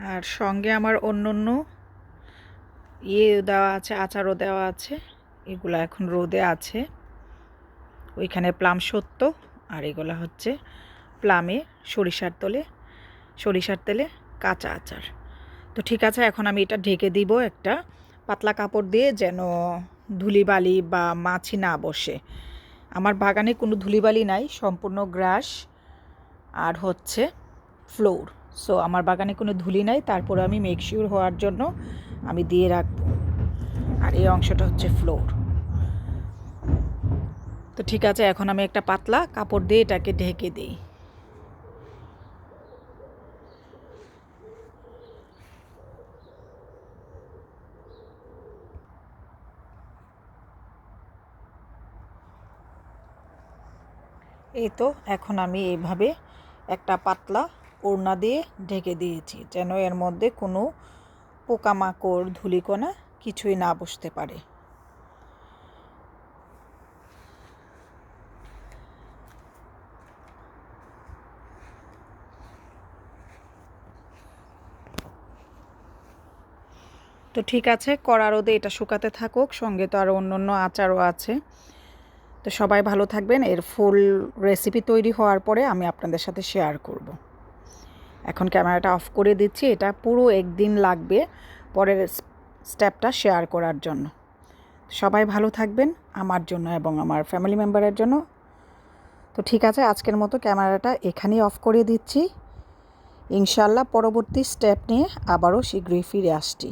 আর সঙ্গে আমার অন্য অন্য ইয়ে দেওয়া আছে, আচারও দেওয়া আছে। এগুলো এখন রোদে আছে। ওইখানে প্লাম সত্য, আর এগুলো হচ্ছে প্লামে সরিষার তেলে সরিষার তেলে কাঁচা আচার। তো ঠিক আছে, এখন আমি এটা ঢেকে দিব একটা পাতলা কাপড় দিয়ে যেন ধুলিবালি বা মাছি না বসে। আমার বাগানে কোনো ধুলিবালি নাই, সম্পূর্ণ গ্রাস। আর হচ্ছে ফ্লোর। সো আমার বাগানে কোনো ধুলি নাই তারপরে আমি মেকশিওর হওয়ার জন্য আমি দিয়ে রাখব। আর এই অংশটা হচ্ছে ফ্লোর তো ঠিক আছে, এখন আমি একটা পাতলা কাপড় দিয়ে এটাকে ঢেকে দিই। এই তো, এখন আমি এইভাবে একটা পাতলা ওড়না দিয়ে ঢেকে দিয়েছি, যেন এর মধ্যে কোনো পোকামাকড়, ধুলিকণা কিছুই না বসতে পারে তো ঠিক আছে, কড়া রোদে এটা শুকাতে থাকুক, সঙ্গে তো আরও অন্য অন্য আচারও আছে তো সবাই ভালো থাকবেন, এর ফুল রেসিপি তৈরি হওয়ার পরে আমি আপনাদের সাথে শেয়ার করব। এখন ক্যামেরাটা অফ করে দিচ্ছি, এটা পুরো একদিন লাগবে পরের স্টেপটা শেয়ার করার জন্য। সবাই ভালো থাকবেন আমার জন্য এবং আমার ফ্যামিলি মেম্বারের জন্য। তো ঠিক আছে, আজকের মতো ক্যামেরাটা এখানেই অফ করে দিচ্ছি। ইনশাল্লাহ পরবর্তী স্টেপ নিয়ে আবারও শীঘ্রই ফিরে আসছি।